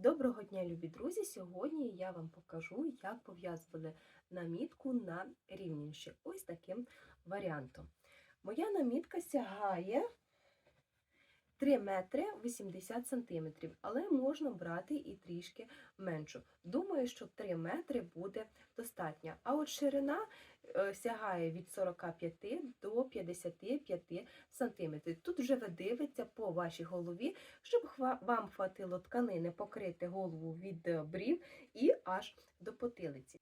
Доброго дня, любі друзі! Сьогодні я вам покажу, як пов'язувати намітку на рівніші. Ось таким варіантом. Моя намітка сягає 3 метри 80 сантиметрів, але можна брати і трішки меншу. Думаю, що 3 метри буде достатньо. А от ширина е, сягає від 45 до 55 сантиметрів. Тут вже ви дивитеся по вашій голові, щоб вам хватило тканини покрити голову від е, брів і аж до потилиці.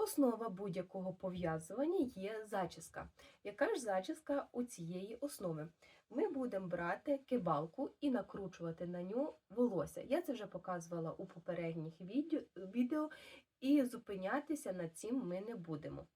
Основа будь-якого пов'язування є зачіска. Яка ж зачіска у цієї основи? Ми будемо брати кибалку і накручувати на ню волосся. Я це вже показувала у попередніх відео, і зупинятися над цим ми не будемо.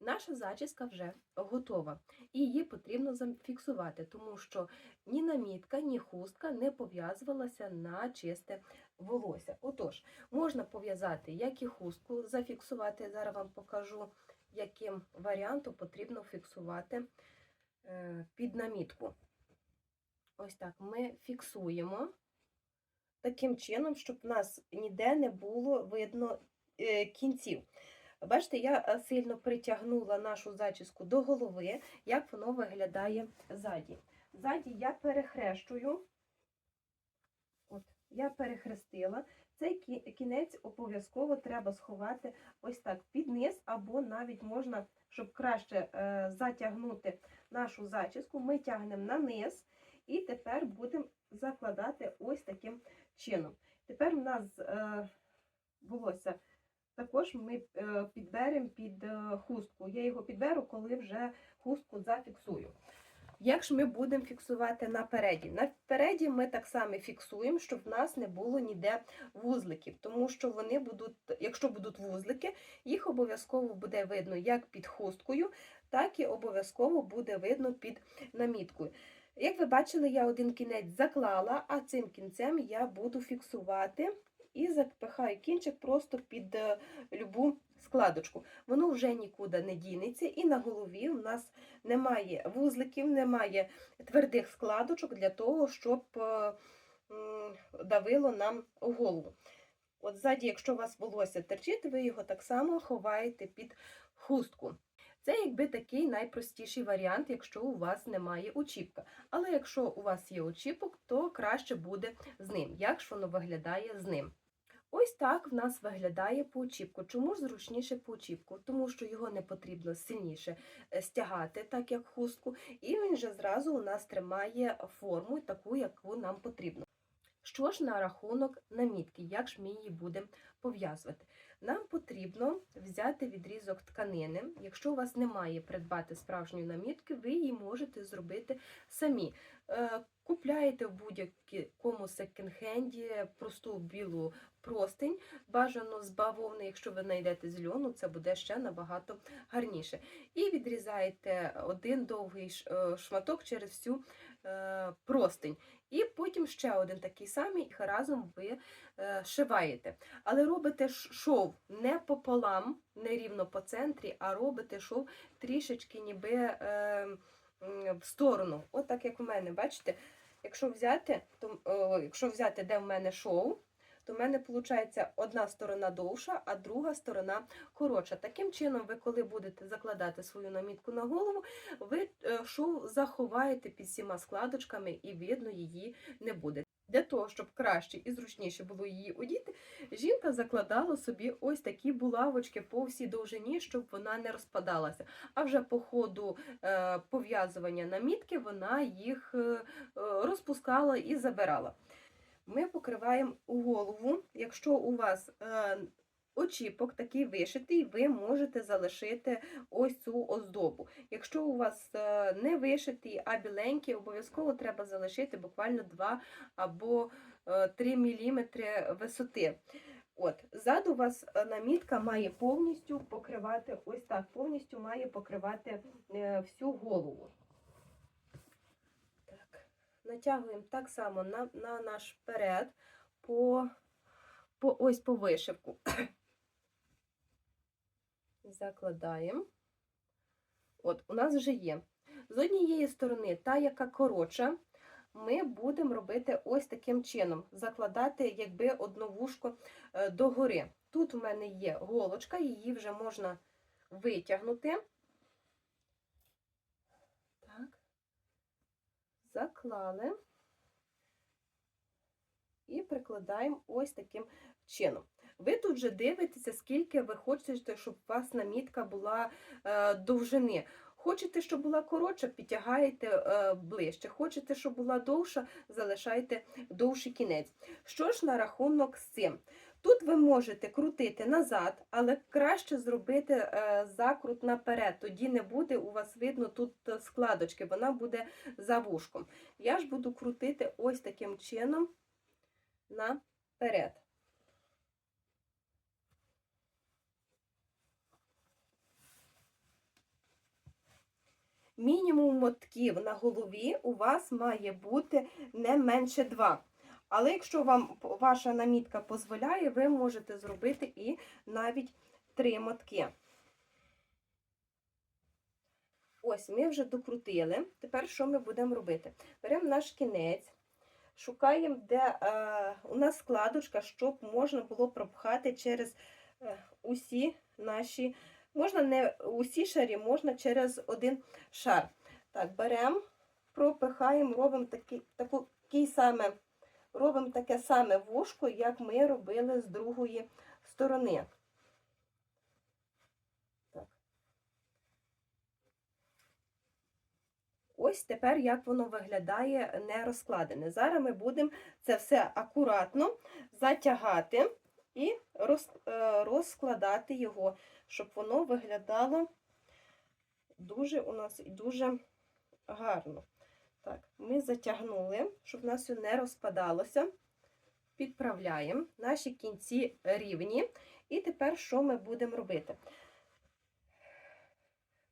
Наша зачіска вже готова, і її потрібно зафіксувати, тому що ні намітка, ні хустка не пов'язувалася на чисте волосся. Отож, можна пов'язати як і хустку, зафіксувати. Зараз вам покажу, яким варіантом потрібно фіксувати е, під намітку. Ось так ми фіксуємо таким чином, щоб в нас ніде не було видно е, кінців. Бачите, я е, сильно притягнула нашу зачіску до голови, як воно виглядає ззаді. Ззаді я перехрещую, от, я перехрестила. Цей кінець обов'язково треба сховати ось так під низ, або навіть можна, щоб краще е, затягнути нашу зачіску, ми тягнемо на низ і тепер будемо закладати ось таким чином. Тепер у нас е, волосся також ми е, підберемо під е, хустку. Я його підберу, коли вже хустку зафіксую. Як ж ми будемо фіксувати напереді? Напереді ми так само фіксуємо, щоб в нас не було ніде вузликів, тому що вони будуть, якщо будуть вузлики, їх обов'язково буде видно як під хусткою, так і обов'язково буде видно під наміткою. Як ви бачили, я один кінець заклала, а цим кінцем я буду фіксувати і запихаю кінчик просто під е, любу складочку. Воно вже нікуди не дінеться, і на голові у нас немає вузликів, немає твердих складочок для того, щоб е, давило нам голову. От ззаді, якщо у вас волосся терчить, ви його так само ховаєте під хустку. Це якби такий найпростіший варіант, якщо у вас немає очіпка. Але якщо у вас є очіпок, то краще буде з ним. Як ж воно виглядає з ним? Ось так в нас виглядає поочіпку. Чому ж зручніше по очіпку? Тому що його не потрібно сильніше е, стягати, так як хустку, і він же зразу у нас тримає форму таку, яку нам потрібно. Що ж на рахунок намітки, як ж ми її будемо пов'язувати? Нам потрібно взяти відрізок тканини. Якщо у вас немає придбати справжньої намітки, ви її можете зробити самі. Е, Купляєте в будь-якому секонд-хенді просту білу простинь, бажано з бавовни, якщо ви знайдете з льону, це буде ще набагато гарніше. І відрізаєте один довгий е, шматок через всю е, простинь. І потім ще один такий самий, і разом ви е, шиваєте. Але робите шов не пополам, не рівно по центрі, а робите шов трішечки ніби е, в сторону. От так як у мене, бачите? Якщо взяти, то, о, якщо взяти, де в мене шов, то в мене виходить одна сторона довша, а друга сторона коротша. Таким чином, ви, коли будете закладати свою намітку на голову, ви шов заховаєте під всіма складочками і видно її не буде. Для того, щоб краще і зручніше було її одіти, жінка закладала собі ось такі булавочки по всій довжині, щоб вона не розпадалася. А вже по ходу е, пов'язування намітки вона їх е, розпускала і забирала. Ми покриваємо голову. Якщо у вас е, очіпок такий вишитий, ви можете залишити ось цю оздобу. Якщо у вас е, не вишитий, а біленький, обов'язково треба залишити буквально 2 або е, 3 мм висоти. От, ззаду у вас е, намітка має повністю покривати, ось так, повністю має покривати е, всю голову. Так, натягуємо так само на, на наш перед по, по ось по вишивку. Закладаємо. От, у нас вже є. З однієї сторони та, яка коротша, ми будемо робити ось таким чином: закладати якби одно вушко е, догори. Тут у мене є голочка, її вже можна витягнути. Так, заклали і прикладаємо ось таким чином. Ви тут вже дивитеся, скільки ви хочете, щоб у вас намітка була е, довжини. Хочете, щоб була коротша, підтягаєте е, ближче. Хочете, щоб була довша, залишайте довший кінець. Що ж на рахунок з цим? Тут ви можете крутити назад, але краще зробити е, закрут наперед. Тоді не буде у вас видно тут складочки, вона буде за вушком. Я ж буду крутити ось таким чином наперед. Мінімум мотків на голові у вас має бути не менше 2. Але якщо вам ваша намітка дозволяє, ви можете зробити і навіть 3 мотки. Ось, ми вже докрутили. Тепер що ми будемо робити? Беремо наш кінець, шукаємо, де е, у нас складочка, щоб можна було пропхати через е, усі наші. Можна не усі шарі, можна через один шар. Так, беремо, пропихаємо, робимо такі, таку, такий саме, робимо таке саме вушко, як ми робили з другої сторони. Так. Ось тепер як воно виглядає не розкладене. Зараз ми будемо це все акуратно затягати і е, розкладати його, щоб воно виглядало дуже у нас і дуже гарно. Так, ми затягнули, щоб в нас все не розпадалося. Підправляємо наші кінці рівні. І тепер що ми будемо робити?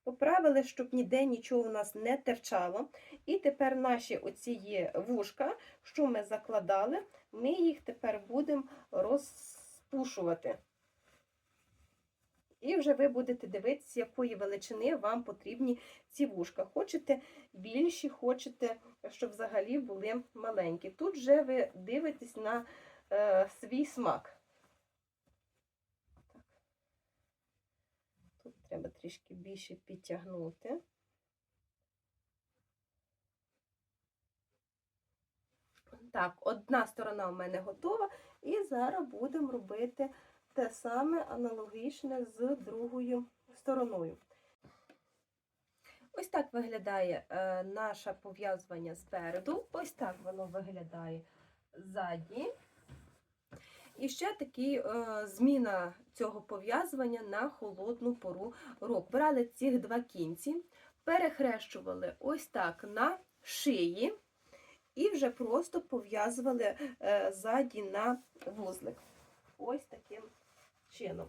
Поправили, щоб ніде нічого у нас не терчало. І тепер наші оці вушка, що ми закладали, ми їх тепер будемо розпушувати. І вже ви будете дивитися, якої величини вам потрібні ці вушка. Хочете більші, хочете, щоб взагалі були маленькі. Тут вже ви дивитесь на е, свій смак. Так. Тут треба трішки більше підтягнути. Так, одна сторона у мене готова, і зараз будемо робити те саме аналогічне з другою стороною. Ось так виглядає е, наше пов'язування спереду, ось так воно виглядає ззаді. І ще такі е, зміна цього пов'язування на холодну пору року. Брали ці два кінці, перехрещували ось так на шиї і вже просто пов'язували е, на вузлик. Ось таким чином.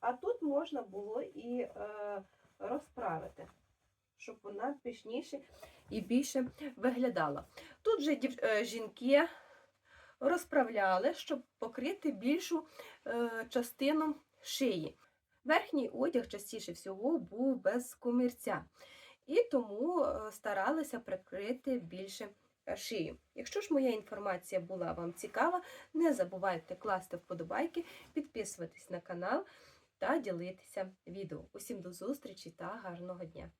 А тут можна було і е, розправити, щоб вона пишніше і більше виглядала. Тут же дів, е, жінки розправляли, щоб покрити більшу е, частину шиї. Верхній одяг частіше всього був без комірця, і тому е, старалися прикрити більше шию. Якщо ж моя інформація була вам цікава, не забувайте класти вподобайки, підписуватись на канал та ділитися відео. Усім до зустрічі та гарного дня!